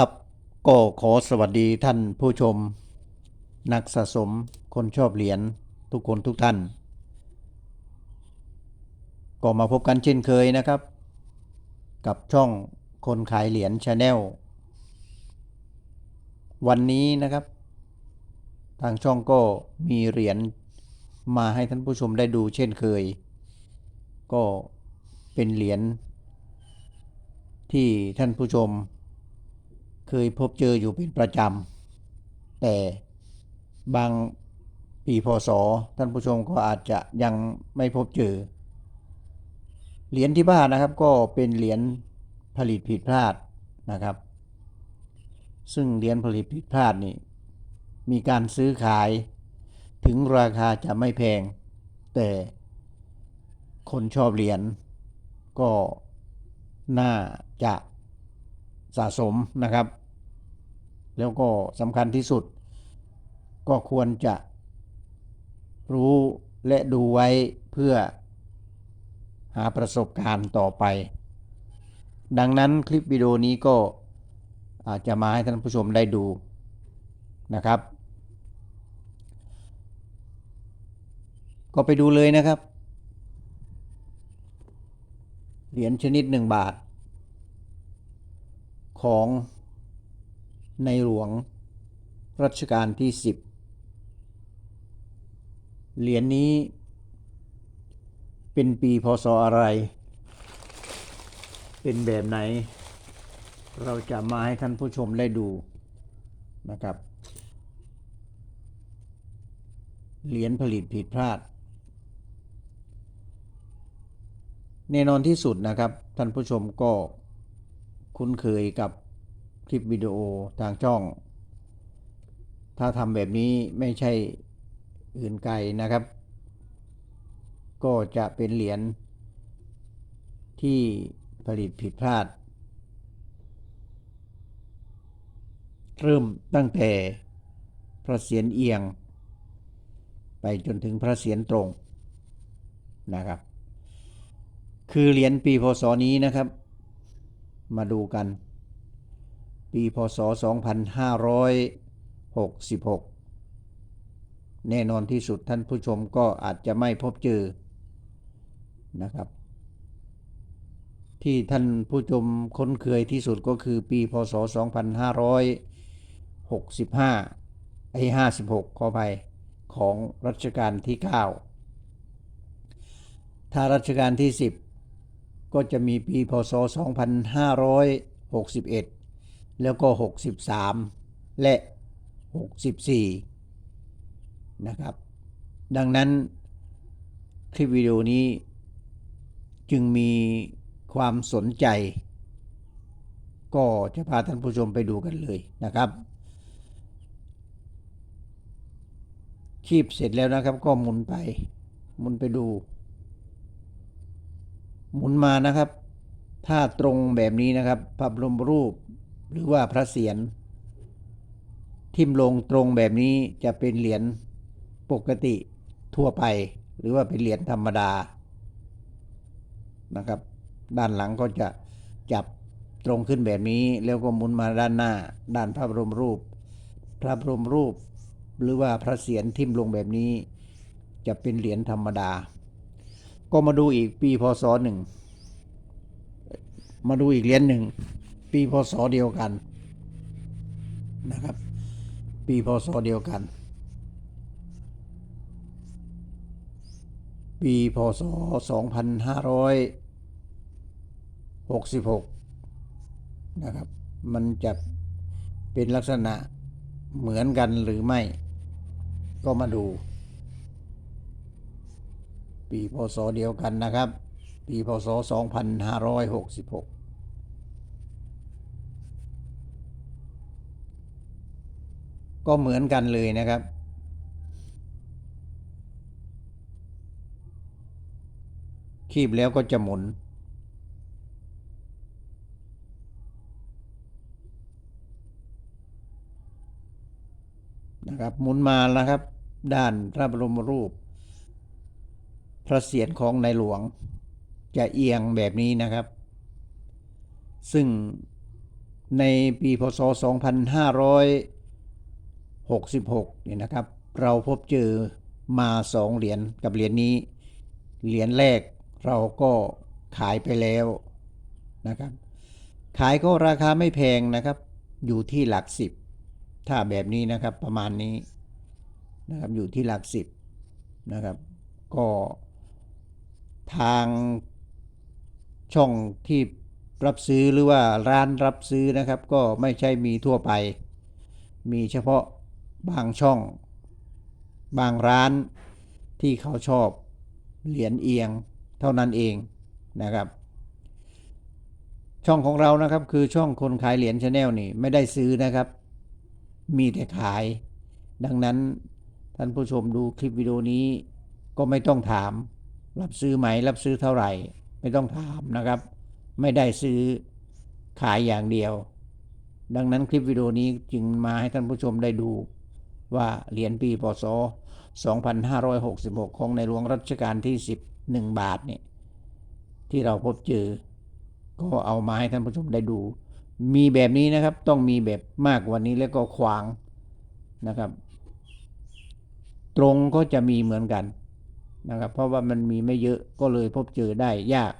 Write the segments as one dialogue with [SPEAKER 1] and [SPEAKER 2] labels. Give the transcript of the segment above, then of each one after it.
[SPEAKER 1] ครับก็ขอสวัสดีท่านผู้ชม นักสะสมคนชอบเหรียญทุกคนทุกท่าน ก็มาพบกันเช่นเคยนะครับ กับช่องคนขายเหรียญชาแนลวันนี้นะครับ ทางช่องก็มีเหรียญมาให้ท่านผู้ชมได้ดูเช่นเคย ก็เป็นเหรียญที่ท่านผู้ชม เคยพบเจออยู่เป็นประจำ แต่บางปีพศท่านผู้ชมก็อาจจะยังไม่พบเจอ เหรียญที่บ้านนะครับก็เป็นเหรียญผลิตผิดพลาดนะครับ ซึ่งเหรียญผลิตผิดพลาดนี่มีการซื้อขายถึงราคาจะไม่แพง แต่คนชอบเหรียญก็น่าจะ สะสมนะครับ แล้วก็สำคัญที่สุด ก็ควรจะรู้และดูไว้เพื่อหาประสบการณ์ต่อไป ดังนั้นคลิปวิดีโอนี้ก็อาจจะมาให้ท่านผู้ชมได้ดูนะครับ ก็ไปดูเลยนะครับ เหรียญชนิดหนึ่งบาท ของในหลวงรัชกาลที่ 10 เหรียญนี้เป็นปีพศอะไร เป็นแบบไหน เราจะมาให้ท่านผู้ชมได้ดูนะครับ เหรียญผลิตผิดพลาด แน่นอนที่สุดนะครับ ท่านผู้ชมก็ คุ้นเคยกับคลิปวิดีโอทางช่อง ถ้าทำแบบนี้ไม่ใช่อื่นไกลนะครับ ก็จะเป็นเหรียญที่ผลิตผิดพลาด เริ่มตั้งแต่พระเศียรเอียง ไปจนถึงพระเศียรตรงนะครับ คือเหรียญปีพศนี้นะครับ มาดูกัน ปีพศ 2566 แน่นอนที่สุดท่านผู้ชมก็อาจจะไม่พบเจอนะครับ ที่ท่านผู้ชมคุ้นเคยที่สุดก็คือปีพศ 2565 ไอ้ 56 ขออภัยของรัชกาลที่ 9 ถ้ารัชกาลที่ 10 ก็จะมีปีพศ 2561 แล้วก็ 63 และ 64 นะครับ ดังนั้นคลิปวิดีโอนี้จึงมีความสนใจ ก็จะพาท่านผู้ชมไปดูกันเลยนะครับ คีบเสร็จแล้วนะครับก็หมุนไปหมุนไปดู หมุนมานะครับ ถ้าตรงแบบนี้นะครับพระบรมรูปหรือว่าพระเศียรทิ่มลงตรงแบบนี้จะเป็นเหรียญปกติทั่วไป หรือว่าเป็นเหรียญธรรมดานะครับ ด้านหลังก็จะจับตรงขึ้นแบบนี้แล้วก็หมุนมาด้านหน้า ด้านพระบรมรูป พระบรมรูป หรือว่าพระเศียรทิ่มลงแบบนี้ จะเป็นเหรียญธรรมดา ก็มาดูอีกปีพศหนึ่ง มาดูอีกเหรียญหนึ่ง ปีพศเดียวกันนะครับ ปีพศเดียวกัน ปีพศ 2566 นะครับ มันจะเป็นลักษณะเหมือนกันหรือไม่ ก็มาดู ปีพศเดียวกันนะครับ ปีพศ 2566ก็เหมือนกันเลยนะครับ คีบแล้วก็จะหมุน นะครับ หมุนมาแล้วครับ ด้านพระบรมรูป พระเศียรของในหลวงจะเอียงแบบนี้นะครับ ซึ่งในปีพศ 2566เนี่ยนะครับ เราพบเจอมาสองเหรียญกับเหรียญนี้ เหรียญแรกเราก็ขายไปแล้วนะครับ ขายก็ราคาไม่แพงนะครับ อยู่ที่หลักสิบถ้าแบบนี้นะครับประมาณนี้นะครับอยู่ที่หลักสิบนะครับ ก็ ทางช่องที่รับซื้อหรือว่าร้านรับซื้อนะครับ ก็ไม่ใช่มีทั่วไป มีเฉพาะบางช่อง บางร้านที่เขาชอบเหรียญเอียงเท่านั้นเองนะครับ ช่องของเรานะครับคือช่องคนขายเหรียญชาแนลนี่ไม่ได้ซื้อนะครับ มีแต่ขาย ดังนั้นท่านผู้ชมดูคลิปวิดีโอนี้ก็ไม่ต้องถาม รับซื้อไหมรับซื้อเท่าไหร่ ไม่ต้องถามนะครับ ไม่ได้ซื้อขายอย่างเดียว ดังนั้นคลิปวิดีโอนี้จึงมาให้ท่านผู้ชมได้ดูว่าเหรียญปีพศ 2566 ของในหลวงรัชกาลที่ 11 บาทเนี่ยที่เราพบเจอ ก็เอามาให้ท่านผู้ชมได้ดู มีแบบนี้นะครับต้องมีแบบมากกว่านี้แล้วก็ขวางนะครับ ตรงก็จะมีเหมือนกัน นะครับ เพราะว่ามันมีไม่เยอะก็เลยพบเจอได้ยาก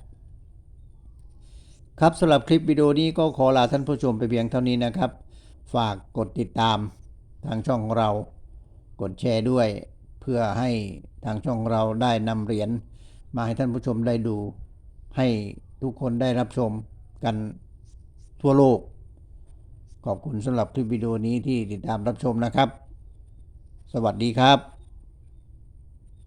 [SPEAKER 1] ครับสำหรับคลิปวิดีโอนี้ก็ขอลาท่านผู้ชมไปเพียงเท่านี้นะครับ ฝากกดติดตามทางช่องของเรา กดแชร์ด้วย เพื่อให้ทางช่องเราได้นำเหรียญมาให้ท่านผู้ชมได้ดู ให้ทุกคนได้รับชมกันทั่วโลก ขอบคุณสำหรับคลิปวิดีโอนี้ที่ติดตามรับชมนะครับ สวัสดีครับ